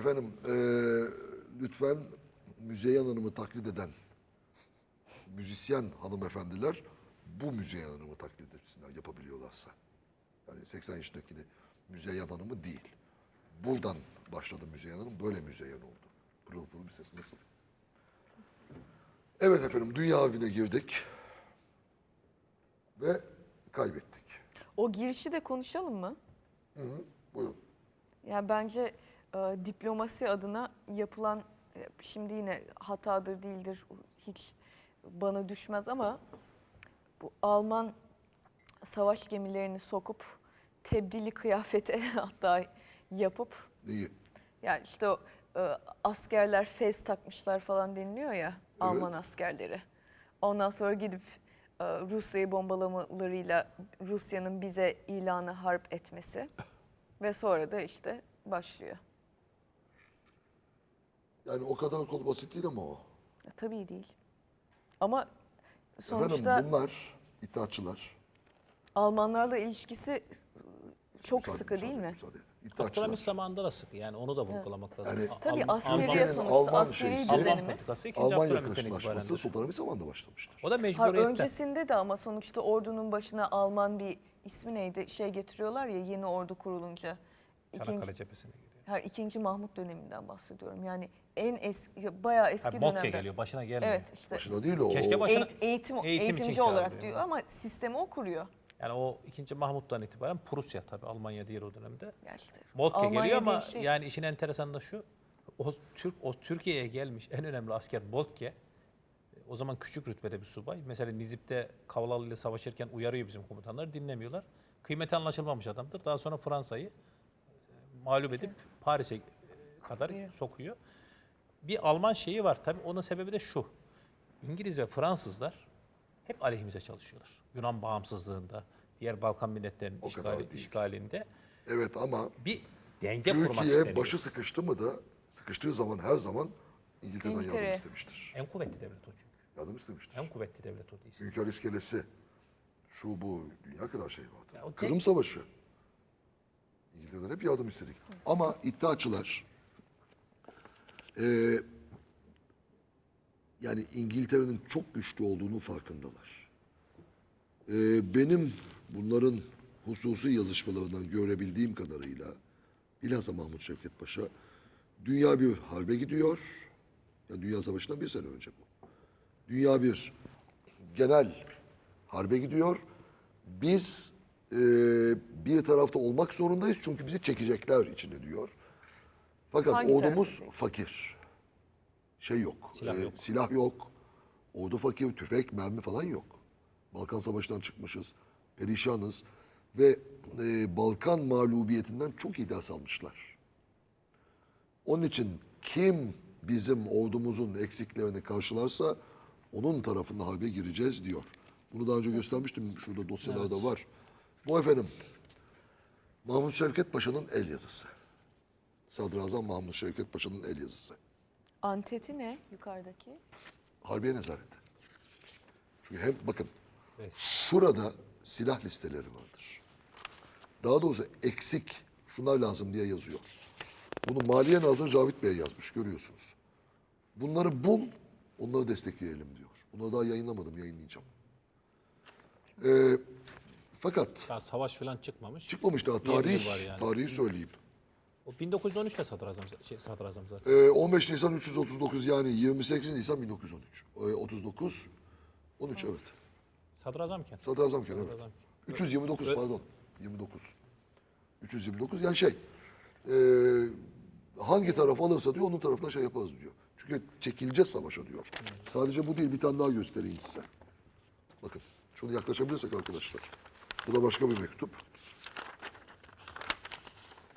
Efendim eee, lütfen Müzeyyen Hanım'ı taklit eden müzisyen hanımefendiler bu Müzeyyen Hanım'ı taklit etsinler yapabiliyorlarsa. Yani 80 yaşındaki de Müzeyyen Hanım'ı değil. Buradan başladı Müzeyyen Hanım, böyle Müzeyyen oldu. Pırıl pırıl bir ses nasıl? Evet efendim, dünya evine girdik ve kaybettik. O girişi de konuşalım mı? Buyurun. Yani bence e, diplomasi adına yapılan e, şimdi yine hatadır değildir hiç bana düşmez ama bu Alman savaş gemilerini sokup tebdili kıyafete hatta yapıp İyi. yani işte o e, askerler fez takmışlar falan deniliyor ya Alman askerleri. Ondan sonra gidip e, Rusya'yı bombalamalarıyla Rusya'nın bize ilanı harp etmesi ve sonra da işte başlıyor. Yani o kadar konu basit değil ama o. Ya, tabii değil. Ama sonuçta Efendim bunlar iddiaçılar. Almanlarla ilişkisi e, çok Müsaade- sıkı değil müsaade- mi? Müsaade edin. İddiaçılar. zamanında da sık. Yani onu da vurgulamak lazım. Yani- A- Tabii Alman- askeriye Alman- sonuçta Alman askeri şeysi- Alman düzenimiz. politikası ikinci Alman Abdülhamit'ten itibaren. Sultanahmet zamanında başlamıştır. O da Hayır, mecburiyetten. öncesinde de ama sonuçta ordunun başına Alman bir ismi neydi şey getiriyorlar ya yeni ordu kurulunca. Çanakkale İkinci, cephesine geliyor. Her ikinci Mahmut döneminden bahsediyorum. Yani en eski bayağı eski Ha, Moltke dönemde. geliyor başına gelmiyor. Evet işte Başına değil o. Keşke Başına- eğit- eğitim, eğitim için eğitimci olarak çağırıyor. diyor ama sistemi o kuruyor. Yani o ikinci Mahmut'tan itibaren Prusya tabii Almanya değil o dönemde. Ya işte Moltke Almanya geliyor ama diye bir şey- yani işin enteresanı da şu. O Türk o Türkiye'ye gelmiş en önemli asker Moltke. O zaman küçük rütbede bir subay. Mesela Nizip'te Kavlalı ile savaşırken uyarıyor bizim komutanları dinlemiyorlar. Kıymeti anlaşılmamış adamdır. Daha sonra Fransa'yı e, mağlup edip Paris'e e, kadar sokuyor. Bir Alman şeyi var tabii onun sebebi de şu. İngiliz ve Fransızlar hep aleyhimize çalışıyorlar. Yunan bağımsızlığında, diğer Balkan milletlerinin işgali, işgalinde Evet ama bir denge kurmak Türkiye isteniyor. başı sıkıştı mı da sıkıştığı zaman her zaman İngiltere'den yardım İngiltere. istemiştir. En kuvvetli devlet o çünkü. Yardım istemiştir. En kuvvetli devlet o değil. Hünkar iskelesi, şu bu, dünya kadar şey vardı. Ya Kırım Savaşı. İngiltere'den hep yardım istedik. Ama iddiaçılar, eee, yani İngiltere'nin çok güçlü olduğunu farkındalar. Eee, benim bunların hususi yazışmalarından görebildiğim kadarıyla, bilhassa Mahmut Şevket Paşa, dünya bir harbe gidiyor. Yani Dünya Savaşı'ndan bir sene önce bu. Dünya bir genel harbe gidiyor. Biz e, bir tarafta olmak zorundayız çünkü bizi çekecekler içine diyor. Fakat Hangi ordumuz taraftayız? fakir. Şey yok. Silah e, yok. Silah yok. Ordu fakir, tüfek, mermi falan yok. Balkan Savaşı'ndan çıkmışız. Perişanız. Ve e, Balkan mağlubiyetinden çok iyi ders almışlar. Onun için kim bizim ordumuzun eksiklerini karşılarsa onun tarafında harbe gireceğiz diyor. Bunu daha önce göstermiştim. Şurada dosyalarda var. Bu efendim Mahmut Şevket Paşa'nın el yazısı. Sadrazam Mahmut Şevket Paşa'nın el yazısı. Anteti ne yukarıdaki? Harbiye nezareti. Çünkü hem bakın Evet. şurada silah listeleri vardır. Daha doğrusu eksik şunlar lazım diye yazıyor. Bunu Maliye Nazırı Cavit Bey yazmış görüyorsunuz. Bunları bul, onları destekleyelim diyor. Bunları daha yayınlamadım, yayınlayacağım. Ee, fakat Daha savaş falan çıkmamış. çıkmamış daha Bir yıl tarih, var yani. tarihi söyleyeyim. O 1913'te sadrazam, şey, sadrazam zaten. Ee, 15 Nisan 339 yani 28 Nisan 1913. Ee, 39, 13 evet. Sadrazamken. Sadrazamken evet. Sadrazam. 329 Ö- pardon. 29. 329 yani şey e, hangi taraf alırsa diyor onun tarafına şey yaparız diyor. Çünkü çekileceğiz savaşa diyor. Sadece bu değil bir tane daha göstereyim size. Bakın şunu yaklaşabilirsek arkadaşlar. Bu da başka bir mektup.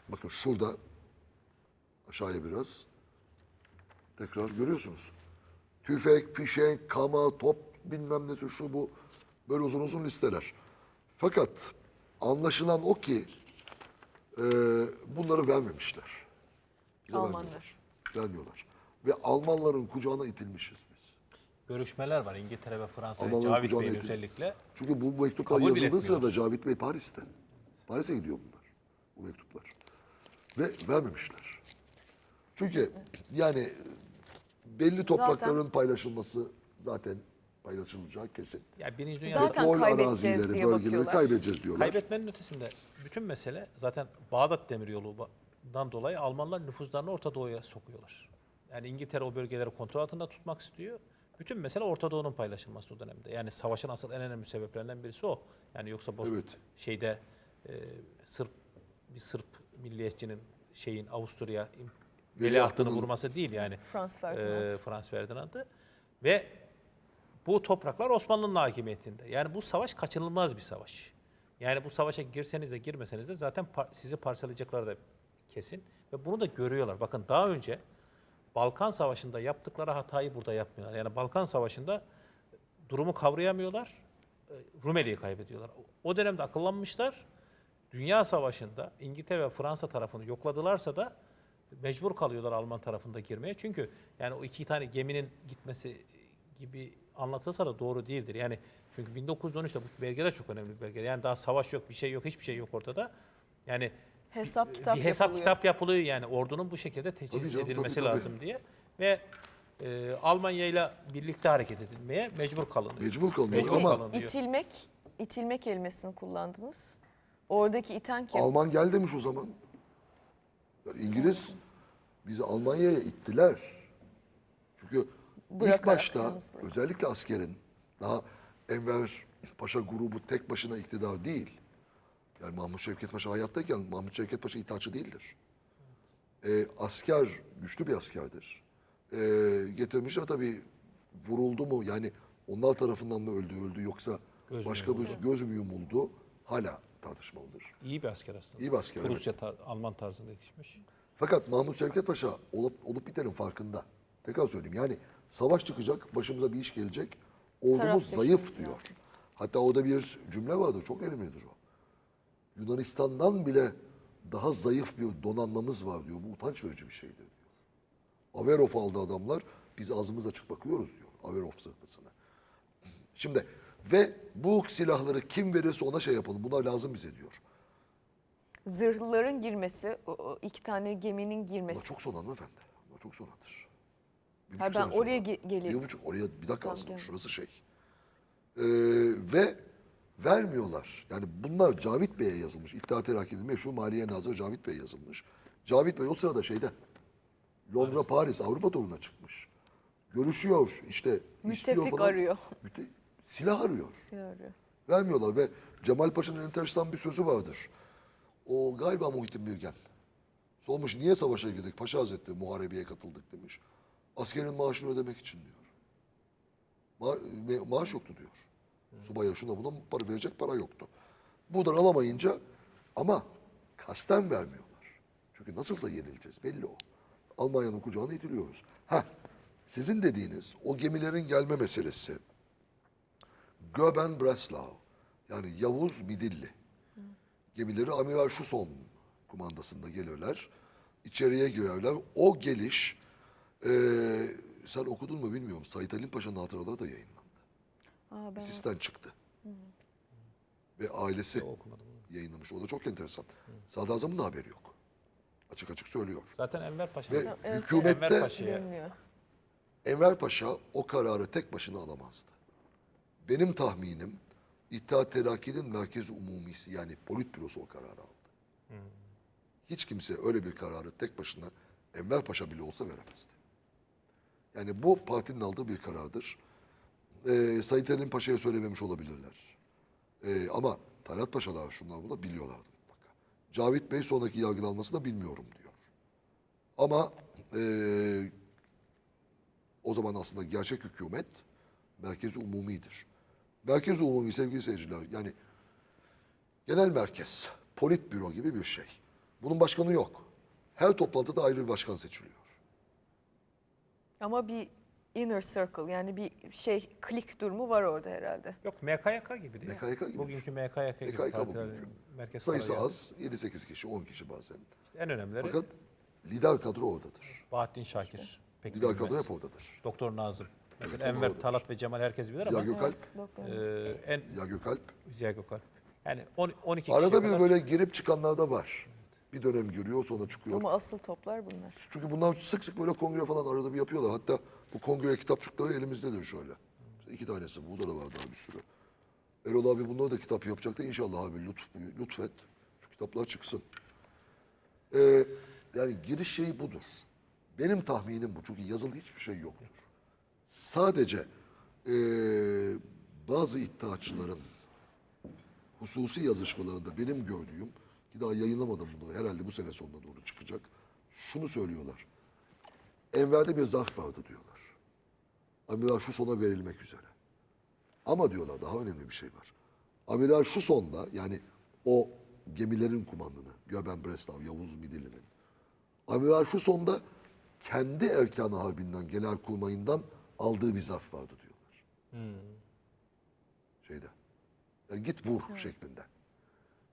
Bakın şurada aşağıya biraz. Tekrar görüyorsunuz. Tüfek, fişek, kama, top bilmem ne şu bu. Böyle uzun uzun listeler. Fakat anlaşılan o ki e, bunları vermemişler. Bize Almanlar. vermiyorlar. Vermiyorlar. Ve Almanların kucağına itilmişiz. Görüşmeler var İngiltere ve Fransa. Almanların Cavit kucağına Bey'in özellikle. Çünkü bu mektuplar Kabul bile yazıldığı sırada. Cavit Bey Paris'te. Paris'e gidiyor bunlar. Bu mektuplar. Ve vermemişler. Çünkü yani belli toprakların paylaşılması zaten paylaşılacağı kesin. Ya Birinci Dünya Zaten Petrol kaybedeceğiz arazileri, diye bölgeleri bakıyorlar. kaybedeceğiz diyorlar. Kaybetmenin ötesinde bütün mesele zaten Bağdat Demiryolu'ndan dolayı Almanlar nüfuzlarını Orta Doğu'ya sokuyorlar. Yani İngiltere o bölgeleri kontrol altında tutmak istiyor. Bütün mesele Orta Doğu'nun paylaşılması o dönemde. Yani savaşın asıl en önemli sebeplerinden birisi o. Yani yoksa Bosna Evet. şeyde e, Sırp bir Sırp milliyetçinin şeyin Avusturya veliahtını vurması değil yani. Frans Ferdinand. e, Frans Ferdinand'ı ve bu topraklar Osmanlı'nın hakimiyetinde. Yani bu savaş kaçınılmaz bir savaş. Yani bu savaşa girseniz de girmeseniz de zaten par- sizi parçalayacakları da kesin. Ve bunu da görüyorlar. Bakın daha önce Balkan Savaşı'nda yaptıkları hatayı burada yapmıyorlar. Yani Balkan Savaşı'nda durumu kavrayamıyorlar. e, Rumeli'yi kaybediyorlar. O dönemde akıllanmışlar. Dünya Savaşı'nda İngiltere ve Fransa tarafını yokladılarsa da mecbur kalıyorlar Alman tarafında girmeye. Çünkü yani o iki tane geminin gitmesi gibi anlatılsa da doğru değildir. Yani çünkü 1913'te bu belge de çok önemli bir belge. Yani daha savaş yok, bir şey yok, hiçbir şey yok ortada. Yani Hesap bir- kitap bir hesap yapılıyor. kitap yapılıyor yani ordunun bu şekilde Tabii teçhiz canım, edilmesi tabii, tabii. lazım diye ve e, Almanya ile birlikte hareket edilmeye mecbur kalınıyor. Mecbur kalınıyor Mecbur ama kalın diyor. İtilmek, itilmek kelimesini kullandınız. Oradaki iten kim? Alman gel demiş o zaman. Yani İngiliz bizi Almanya'ya ittiler. Çünkü ilk Bırakarak başta yalnız bırak- özellikle askerin daha Enver Paşa grubu tek başına iktidar değil. Yani Mahmut Şevket Paşa hayattayken Mahmut Şevket Paşa itaatçı değildir. Ee, asker güçlü bir askerdir. Ee, getirmişler tabii vuruldu mu yani onlar tarafından mı öldü öldü yoksa Göz başka bir göz mü yumuldu hala tartışmalıdır. İyi bir asker aslında. İyi bir asker, evet. Prusya tar- Alman tarzında yetişmiş. Fakat Mahmut Şevket Paşa olup, olup bitenin farkında. Tekrar söyleyeyim yani savaş çıkacak, başımıza bir iş gelecek. Ordumuz zayıf lazım. diyor. Hatta orada bir cümle vardır, çok önemlidir o. Yunanistan'dan bile daha zayıf bir donanmamız var diyor. Bu utanç verici bir şeydir diyor. Averov aldı adamlar, biz ağzımız açık bakıyoruz diyor Averov zırhlısına. Şimdi ve bu silahları kim verirse ona şey yapalım, bunlar lazım bize diyor. Zırhlıların girmesi, iki tane geminin girmesi. çok son hanımefendi. Bunlar çok sonradır. Bir Ha, ben oraya sonra. ge- geleyim. Bir buçuk, oraya bir dakika aslında şurası şey. Ee, ve vermiyorlar. Yani bunlar Cavit Bey'e yazılmış. İttihat Terakki'nin meşhur Maliye Nazırı Cavit Bey'e yazılmış. Cavit Bey o sırada şeyde Londra, Paris, Avrupa turuna çıkmış. Görüşüyor işte. Müttefik falan. arıyor. Mütte- silah arıyor. Şey arıyor. Vermiyorlar ve Cemal Paşa'nın enteresan bir sözü vardır. O galiba Muhittin Bilgen. Sormuş niye savaşa girdik? Paşa Hazretleri muharebeye katıldık demiş. Askerin maaşını ödemek için diyor. Ma- maaş yoktu diyor. Subaya şuna buna para verecek para yoktu. Buradan alamayınca ama kasten vermiyorlar. Çünkü nasılsa yenileceğiz belli o. Almanya'nın kucağına itiliyoruz. Ha, sizin dediğiniz o gemilerin gelme meselesi Göben Breslau yani Yavuz Midilli gemileri Amiral Şuson kumandasında gelirler. İçeriye girerler. O geliş eee, sen okudun mu bilmiyorum. Sait Halim Paşa'nın hatıraları da yayınlandı. Aa, ben Sisten çıktı. Ve ailesi yayınlamış. O da çok enteresan. Sadrazamın da haberi yok. Açık açık söylüyor. Zaten Enver Paşa. Ve Evet, Enver hükümette Paşa'ya. Enver Paşa o kararı tek başına alamazdı. Benim tahminim İttihat Terakki'nin merkez umumisi yani politbürosu o kararı aldı. Hiç kimse öyle bir kararı tek başına Enver Paşa bile olsa veremezdi. Yani bu partinin aldığı bir karardır. Ee, Said Halim Paşa'ya söylememiş olabilirler. Ee, ama Talat Paşalar şunlar bunu biliyorlardı mutlaka. Cavit Bey sonraki yargılanmasını bilmiyorum diyor. Ama eee o zaman aslında gerçek hükümet merkezi umumidir. Merkezi umumi sevgili seyirciler yani genel merkez, politbüro gibi bir şey. Bunun başkanı yok. Her toplantıda ayrı bir başkan seçiliyor. Ama bir inner circle yani bir şey klik durumu var orada herhalde. Yok MKYK gibi değil mi? MKYK gibi. Bugünkü MKYK gibi. MKYK bugünkü. Merkez Sayısı az, 7-8 kişi, 10 kişi bazen. İşte en önemlileri Fakat lider kadro oradadır. Bahattin Şakir. Pek Lider kadro bilinmez. hep oradadır. Doktor Nazım. Mesela Evet, Enver, doğrudur. Talat ve Cemal herkes bilir Ziya ama Gökalp, e, en Ziya Gökalp. Ziya Gökalp. Yani on- 12 kişiye Arada bir kadar böyle girip çıkanlar da var. Bir dönem giriyor sonra çıkıyor. Ama asıl toplar bunlar. Çünkü bunlar sık sık böyle kongre falan arada bir yapıyorlar. Hatta bu kongre kitapçıkları elimizdedir şöyle. İki tanesi. Burada da var daha bir sürü. Erol abi bunları da kitap yapacaktı. İnşallah abi lütf, lütfet. Şu kitaplar çıksın. Ee, yani giriş şeyi budur. Benim tahminim bu. Çünkü yazılı hiçbir şey yoktur. Sadece ee, bazı iddiaçıların hususi yazışmalarında benim gördüğüm ki daha yayınlamadım bunu herhalde bu sene sonuna doğru çıkacak. Şunu söylüyorlar. Enver'de bir zarf vardı diyorlar. Amiral şu sona verilmek üzere. Ama diyorlar daha önemli bir şey var. Amiral şu sonda yani o gemilerin kumandanı Göben Breslav, Yavuz Midilli'nin Amiral şu sonda kendi erkan harbinden, genel kurmayından aldığı bir zarf vardı diyorlar. Şeyde. Yani git vur şeklinde.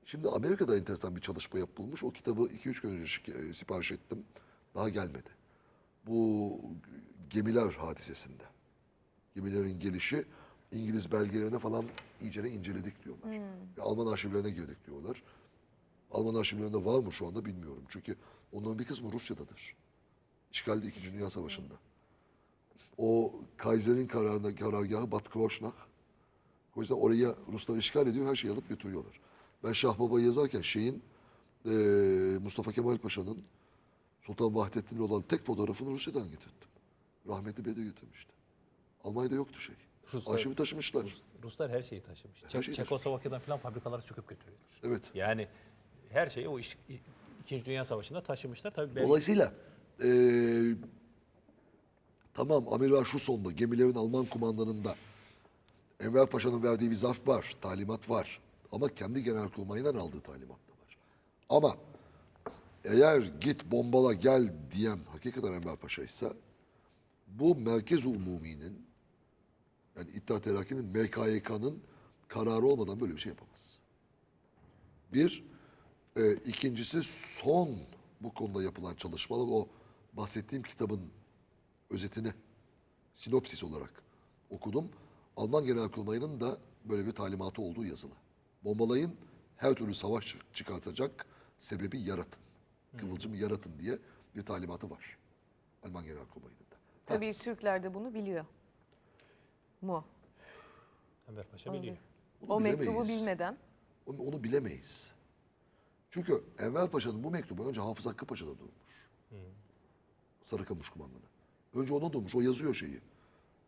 Şimdi Amerika'da enteresan bir çalışma yapılmış. O kitabı 2-3 gün önce e, sipariş ettim. Daha gelmedi. Bu gemiler hadisesinde. Gemilerin gelişi İngiliz belgelerine falan iyice inceledik diyorlar. Ve Alman arşivlerine girdik diyorlar. Alman arşivlerinde var mı şu anda bilmiyorum. Çünkü onların bir kısmı Rusya'dadır. İşgalde 2. Dünya Savaşı'nda. O Kaiser'in kararına, karargahı Bad Kreuznach. O yüzden oraya Ruslar işgal ediyor, her şeyi alıp götürüyorlar. Ben Şah Baba'yı yazarken şeyin eee, Mustafa Kemal Paşa'nın Sultan Vahdettin'le olan tek fotoğrafını Rusya'dan getirttim. Rahmetli de getirmişti. Almanya'da yoktu şey. Ruslar- Arşivi taşımışlar. Rus- Ruslar her şeyi taşımış. Her şeyi Çekoslovakya'dan falan fabrikaları söküp götürüyorlar. Evet. Yani her şeyi o iş, İkinci Dünya Savaşı'nda taşımışlar. Tabii belki Dolayısıyla eee, tamam Amiral şu sonda gemilerin Alman kumandanında Enver Paşa'nın verdiği bir zarf var, talimat var. Ama kendi genelkurmayından aldığı talimat da var. Ama eğer git bombala gel diyen hakikaten Enver Paşa ise bu Merkez Umumi'nin yani İttihat Terakki'nin MKYK'nın kararı olmadan böyle bir şey yapamaz. Bir, e, ikincisi son bu konuda yapılan çalışmalar o bahsettiğim kitabın özetini sinopsis olarak okudum. Alman Genelkurmayı'nın da böyle bir talimatı olduğu yazılı. Bombalayın her türlü savaş çı- çıkartacak sebebi yaratın. Kıvılcım yaratın diye bir talimatı var. Alman Genelkurmayı'nın da. Tabii Türkler de bunu biliyor. Mu? Enver Paşa biliyor. O mektubu bilmeden Onu, onu bilemeyiz. Çünkü Enver Paşa'nın bu mektubu önce Hafız Hakkı Paşa'da durmuş. Sarıkamış kumandanı. Önce ona durmuş. O yazıyor şeyi.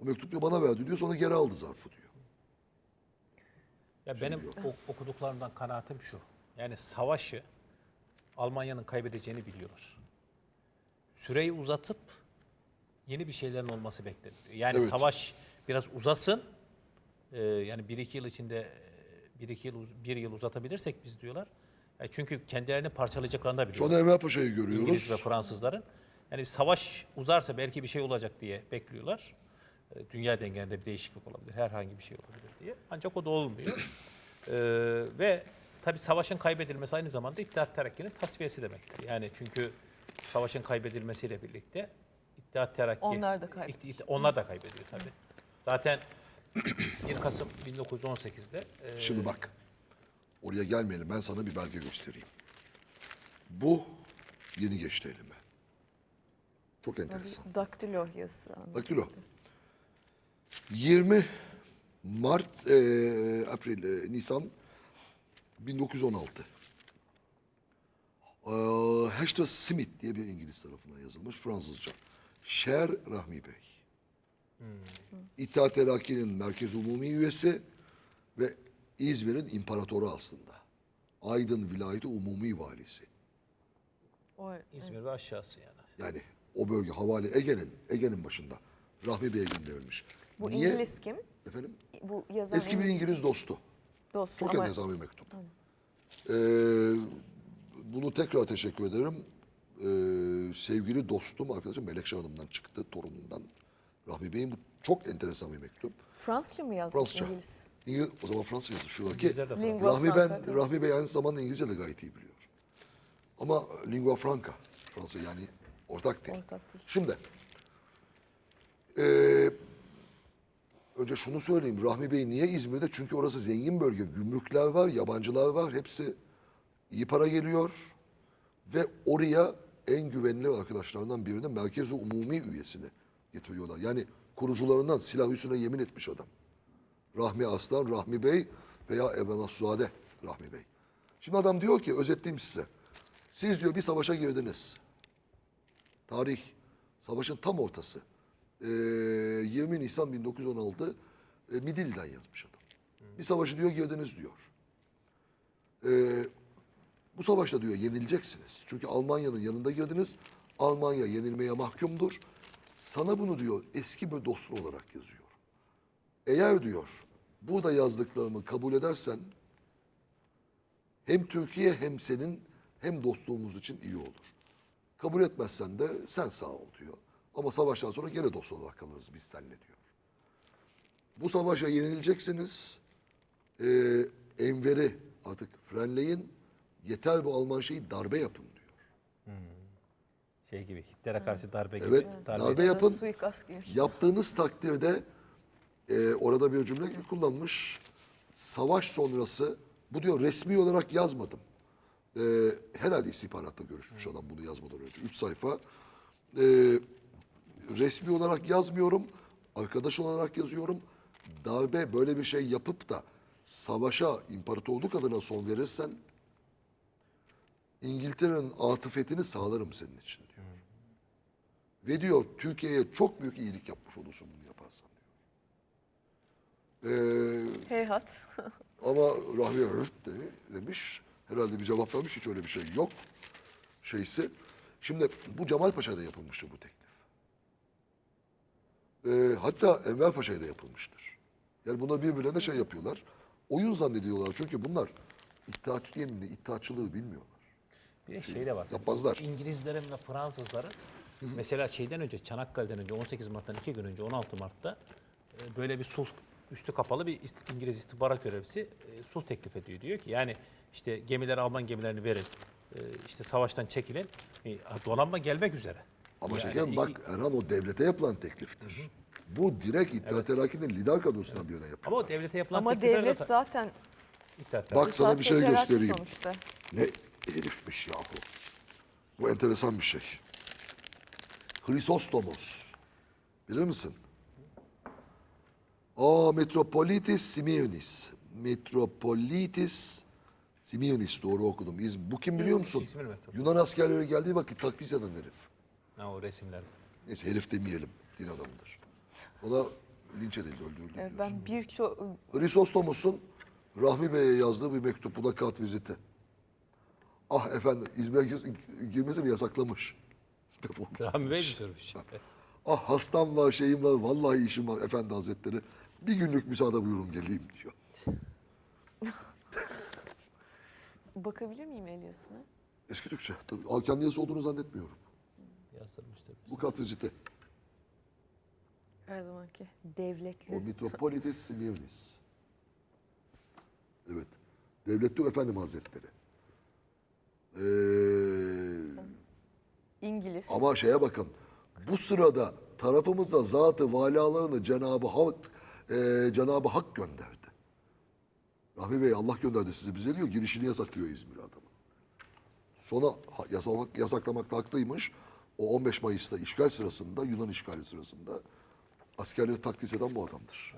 O mektup diyor bana verdi diyor. Sonra geri aldı zarfı diyor. Ya benim o- okuduklarımdan kanaatim şu. Yani savaşı Almanya'nın kaybedeceğini biliyorlar. Süreyi uzatıp yeni bir şeylerin olması bekleniyor. Yani Evet. savaş biraz uzasın. Ee, yani bir iki yıl içinde e, bir iki yıl bir yıl uzatabilirsek biz diyorlar. Ya çünkü kendilerini parçalayacaklarını da Şu biliyorlar. an Enver Paşa'yı İngiliz ve görüyoruz. Fransızların. Yani savaş uzarsa belki bir şey olacak diye bekliyorlar. E, Dünya dengelerinde bir değişiklik olabilir, herhangi bir şey olabilir diye. Ancak o da olmuyor. E, ve tabii savaşın kaybedilmesi aynı zamanda İttihat Terakki'nin tasfiyesi demektir. Yani çünkü savaşın kaybedilmesiyle birlikte İttihat Terakki... Onlar da kaybediyor. Onlar da kaybediyor tabii. Zaten 1 Kasım 1918'de e, Şimdi bak. Oraya gelmeyelim. Ben sana bir belge göstereyim. Bu yeni geçti elime. Çok enteresan. daktilo yazısı. anladım. Daktilo. 20 Mart, e, April, e, Nisan 1916. E, Hector Smith diye bir İngiliz tarafından yazılmış Fransızca. Şer Rahmi Bey. İttihat Terakki'nin Merkez Umumi üyesi ve İzmir'in imparatoru aslında. Aydın Vilayeti Umumi Valisi. O, İzmir ve aşağısı yani. Yani o bölge havale Ege'nin Ege'nin başında. Rahmi Bey'e gönderilmiş. bu Niye? İngiliz kim? Efendim? Bu yazan Eski bir İngiliz dostu. dost. Çok ama bir mektup. Ee, bunu tekrar teşekkür ederim. Ee, sevgili dostum, arkadaşım Melekşah Hanım'dan çıktı, torunundan. Rahmi Bey'in bu çok enteresan bir mektup. Fransızca mı yazmış Fransızca. İngiliz? İngiliz, o zaman Fransızca yazıyor. Şuradaki Rahmi, ben. Rahmi Bey aynı zamanda İngilizce de gayet iyi biliyor. Ama lingua franca, Fransız yani ortak dil. Ortak dil. Şimdi, eee, önce şunu söyleyeyim. Rahmi Bey niye İzmir'de? Çünkü orası zengin bölge. Gümrükler var, yabancılar var. Hepsi iyi para geliyor. Ve oraya en güvenilir arkadaşlarından birini Merkez-i Umumi üyesini getiriyorlar. Yani kurucularından silah üstüne yemin etmiş adam. Rahmi Aslan, Rahmi Bey veya Eben Suade Rahmi Bey. Şimdi adam diyor ki özetleyeyim size. Siz diyor bir savaşa girdiniz. Tarih, savaşın tam ortası. Ee, 20 Nisan 1916 e, Midilli'den yazmış adam. Bir savaşı diyor girdiniz diyor. Ee, bu savaşta diyor yenileceksiniz. Çünkü Almanya'nın yanında girdiniz. Almanya yenilmeye mahkumdur. Sana bunu diyor eski bir dostun olarak yazıyor. Eğer diyor burada yazdıklarımı kabul edersen hem Türkiye hem senin hem dostluğumuz için iyi olur. Kabul etmezsen de sen sağ ol diyor. Ama savaştan sonra gene dost olarak kalırız biz seninle diyor. Bu savaşa yenileceksiniz. Ee, Enver'i artık frenleyin. Yeter bu Alman şeyi darbe yapın diyor. Şey gibi Hitler'e karşı darbe gibi. Evet, darbe yapın. Suikast gibi. Yaptığınız takdirde e, orada bir cümle kullanmış. Savaş sonrası bu diyor resmi olarak yazmadım. E, herhalde istihbaratla görüşmüş adam bunu yazmadan önce. Üç sayfa. E, resmi olarak yazmıyorum. Arkadaş olarak yazıyorum. Darbe böyle bir şey yapıp da savaşa imparatorluk adına son verirsen İngiltere'nin atıfetini sağlarım senin için. Ve diyor Türkiye'ye çok büyük iyilik yapmış olursun bunu yaparsan diyor. Ee, Heyhat. ama Rahmi Örf de demiş. Herhalde bir cevap vermiş. Hiç öyle bir şey yok. Şeysi. Şimdi bu Cemal Paşa'da yapılmıştır bu teklif. Ee, hatta Enver Paşa'ya da yapılmıştır. Yani buna birbirlerine şey yapıyorlar. Oyun zannediyorlar. Çünkü bunlar İttihatçı yeminle İttihatçılığı bilmiyorlar. Bir de şey de var. Yapmazlar. İngilizlerin ve Fransızların mesela şeyden önce Çanakkale'den önce 18 Mart'tan iki gün önce 16 Mart'ta e, böyle bir sulh üstü kapalı bir ist- İngiliz istihbarat görevlisi e, sulh teklif ediyor. Diyor ki yani işte gemiler Alman gemilerini verin. e, işte savaştan çekilin. E, donanma gelmek üzere. Ama Yani şekerim İ- bak Erhan o devlete yapılan tekliftir. Bu direkt İttihat Terakki'nin lider kadrosundan birine yapılır. Ama o devlete yapılan Ama teklifler de devlet ta- zaten İttihat Bak sana bir şey göstereyim. sonuçta. Ne herifmiş yahu. Bu enteresan bir şey. Hrisostomos. Bilir misin? Aa Metropolitis Simirnis. Metropolitis Simirnis doğru okudum. İz- Bu kim biliyor musun? İzmir. Yunan askerleri geldiği vakit taklit eden herif. Ha, o resimler. Neyse herif demeyelim. Din adamıdır. Ona linç edildi, öldürüldü. Evet, biliyorsun. ben birçok Hristostomos'un Rahmi Bey'e yazdığı bir mektup. Bu da kağıt viziti. Ah efendim İzmir'e gir- girmesini yasaklamış. Defol. Rahmi Bey mi sormuş? Ah hastam var, şeyim var, vallahi işim var efendi hazretleri. Bir günlük müsaade buyurun geleyim diyor. bakabilir miyim Elias'ına? Eski Türkçe. Tabii. Aa, kendi yazısı olduğunu zannetmiyorum. Yazdırmış tabii. Bu kağıt viziti. Her zamanki O devletli. Mitropolitis Simirnis. Evet. Devletli Efendim Hazretleri. Ee, İngiliz. Ama şeye bakın. Bu sırada tarafımıza zatı valalarını Cenab-ı Hak e, Cenab-ı Hak gönderdi. Rahmi Bey Allah gönderdi sizi bize diyor. Girişini yasaklıyor İzmir adamı. Sonra yasak, yasaklamakta haklıymış. O 15 Mayıs'ta işgal sırasında, Yunan işgali sırasında askerleri taklit eden bu adamdır.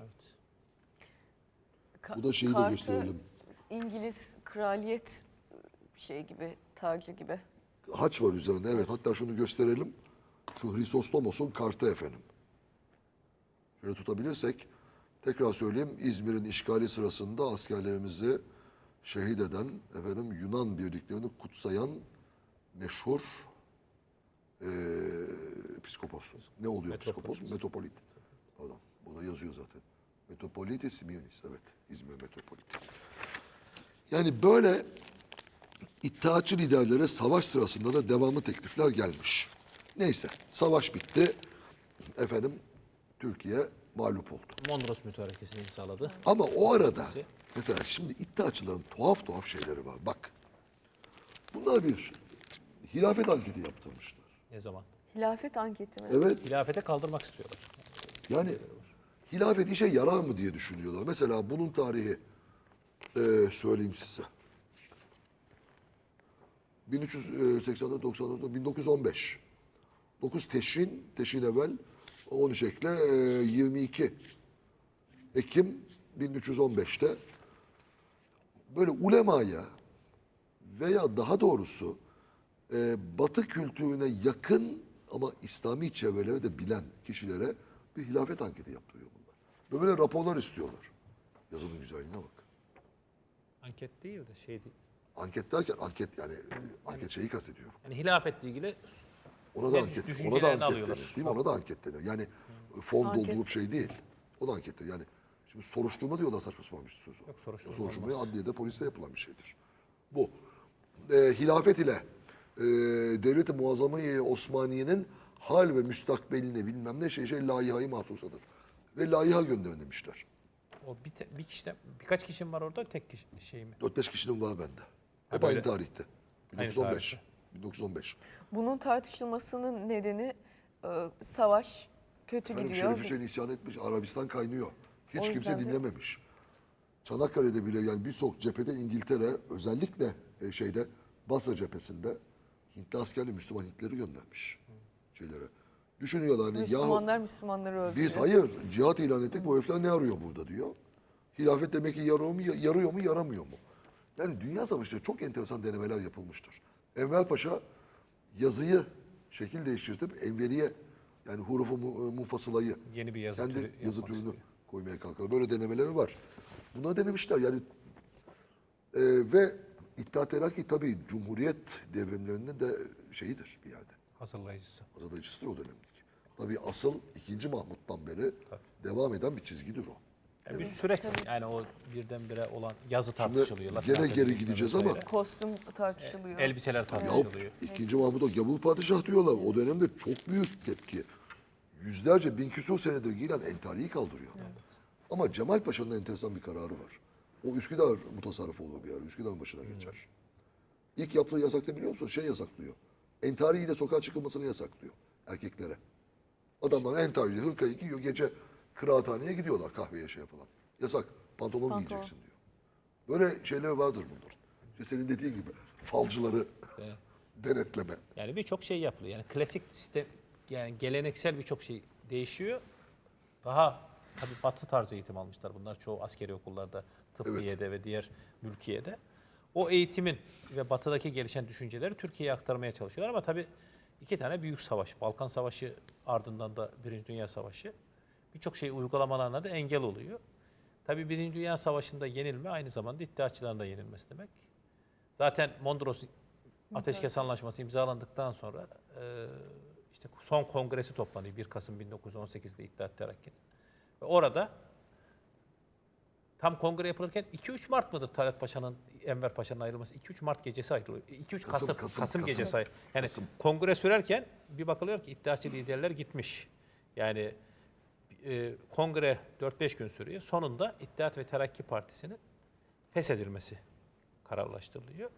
Ka- bu da şeyi de kartı gösterelim. İngiliz kraliyet şey gibi, tacı gibi. Haç var üzerinde evet. Hatta şunu gösterelim. Şu Hristostomos'un kartı efendim. Şöyle tutabilirsek tekrar söyleyeyim İzmir'in işgali sırasında askerlerimizi şehit eden efendim Yunan birliklerini kutsayan meşhur eee piskopos. Ne oluyor piskopos? Metropolit. Pardon. Burada yazıyor zaten. Metropolitis Simeonis. Evet. İzmir Metropolitis. Yani böyle İttihatçı liderlere savaş sırasında da devamlı teklifler gelmiş. Neyse savaş bitti. Efendim Türkiye mağlup oldu. Mondros mütarekesini imzaladı. Ama o arada mesela şimdi İttihatçıların tuhaf tuhaf şeyleri var. Bak bunlar bir hilafet anketi yaptırmışlar. Ne zaman? Hilafet anketi mi? Evet Hilafete kaldırmak istiyorlar. yani hilafet işe yarar mı diye düşünüyorlar. Mesela bunun tarihi eee, söyleyeyim size. 1384 94 1915. 9 Teşrin, Teşrin evvel 13 ekle e, 22 Ekim 1315'te böyle ulemaya veya daha doğrusu e, Batı kültürüne yakın ama İslami çevrelere de bilen kişilere bir hilafet anketi yaptırıyor bunlar. Böyle raporlar istiyorlar. Yazının güzelliğine bak. Anket değil de şey değil. Anket derken anket yani anket şeyi kastediyorum. Yani hilafetle ilgili Ona da Ne anket, ona da düşüncelerini anket alıyorlar. denir. Değil mi? Ona da anket denir. Yani fon Anket. doldurup şey değil. O da anket denir. Yani şimdi soruşturma diyorlar saçma sapan bir söz o. Yok, soruşturma Soruşturma adliyede poliste yapılan bir şeydir. Bu. E, hilafet ile e, Devlet-i Muazzam-ı Osmaniye'nin hal ve müstakbeline bilmem ne şey şey layihayı mahsusadır. Ve layiha gönderin demişler. o bir, te- bir kişiden birkaç kişi mi var orada tek kişi şey mi? 4-5 kişinin var bende. Hep böyle- aynı tarihte. Aynı 1915. tarihte. 1915. Bunun tartışılmasının nedeni e, savaş kötü Efendim gidiyor. Şerif Hüseyin isyan etmiş. Arabistan kaynıyor. Hiç O kimse yüzden de- dinlememiş. Çanakkale'de bile yani birçok cephede İngiltere özellikle e, şeyde Basra cephesinde Hintli askerle Müslüman Hintleri göndermiş şeylere. Düşünüyorlar hani yahu Müslümanlar Müslümanları öldürüyor. biz hayır cihat ilan ettik bu herifler ne arıyor burada diyor. Hilafet demek ki yarıyor mu, yarıyor mu yaramıyor mu? Yani dünya savaşında çok enteresan denemeler yapılmıştır. Enver Paşa yazıyı şekil değiştirtip Enveriye yani hurufu mu, mufasılayı Yeni bir yazı kendi türü yazı türünü istiyor. koymaya kalkar. Böyle denemeleri var. Bunları denemişler yani e, ve İttihat Terakki tabii Cumhuriyet devrimlerinin de şeyidir bir yerde. Hazırlayıcısı. Hazırlayıcısıdır o dönemdeki. Tabii asıl 2. Mahmut'tan beri devam eden bir çizgidir o. Yani bir süreç yani o birdenbire olan yazı tartışılıyor. gene Latin geri gideceğiz vesaire. ama Kostüm tartışılıyor. elbiseler Yahu tartışılıyor. 2. Mahmut'a Gavul Padişah diyorlar. O dönemde çok büyük tepki. Yüzlerce bin küsur senedir giyilen entariyi kaldırıyor. Ama Cemal Paşa'nın enteresan bir kararı var. O Üsküdar mutasarrıfı olur bir ara. Üsküdar'ın başına geçer. İlk yaptığı yasak ne biliyor musun? Şey yasaklıyor. Entariyle sokağa çıkılmasını yasaklıyor erkeklere. Adamlar entariyle hırkayı giyiyor. Gece kıraathaneye gidiyorlar kahveye şey yapılan. Yasak. Pantolon, Pantolon. giyeceksin diyor. Böyle şeyler vardır bunların. İşte senin dediğin gibi falcıları Evet. denetleme. Yani birçok şey yapılıyor. Yani klasik sistem yani geleneksel birçok şey değişiyor. Daha tabii batı tarzı eğitim almışlar bunlar çoğu askeri okullarda, tıbbiyede ve diğer mülkiyede. O eğitimin ve batıdaki gelişen düşünceleri Türkiye'ye aktarmaya çalışıyorlar ama tabii iki tane büyük savaş, Balkan Savaşı ardından da Birinci Dünya Savaşı birçok şey uygulamalarına da engel oluyor. Tabii Birinci Dünya Savaşı'nda yenilme aynı zamanda iddiaçıların da yenilmesi demek. Zaten Mondros Ateşkes Anlaşması imzalandıktan sonra e, işte son kongresi toplanıyor 1 Kasım 1918'de İttihat Terakki'nin. Ve orada tam kongre yapılırken 2-3 Mart mıdır Talat Paşa'nın Enver Paşa'nın ayrılması? 2-3 Mart gecesi ayrılıyor. 2-3 Kasım, Kasım, Kasım, Kasım, gecesi ayrı. Yani Kasım. kongre sürerken bir bakılıyor ki iddiaçı liderler gitmiş. Yani e, kongre 4-5 gün sürüyor. Sonunda İttihat ve Terakki Partisi'nin feshedilmesi kararlaştırılıyor.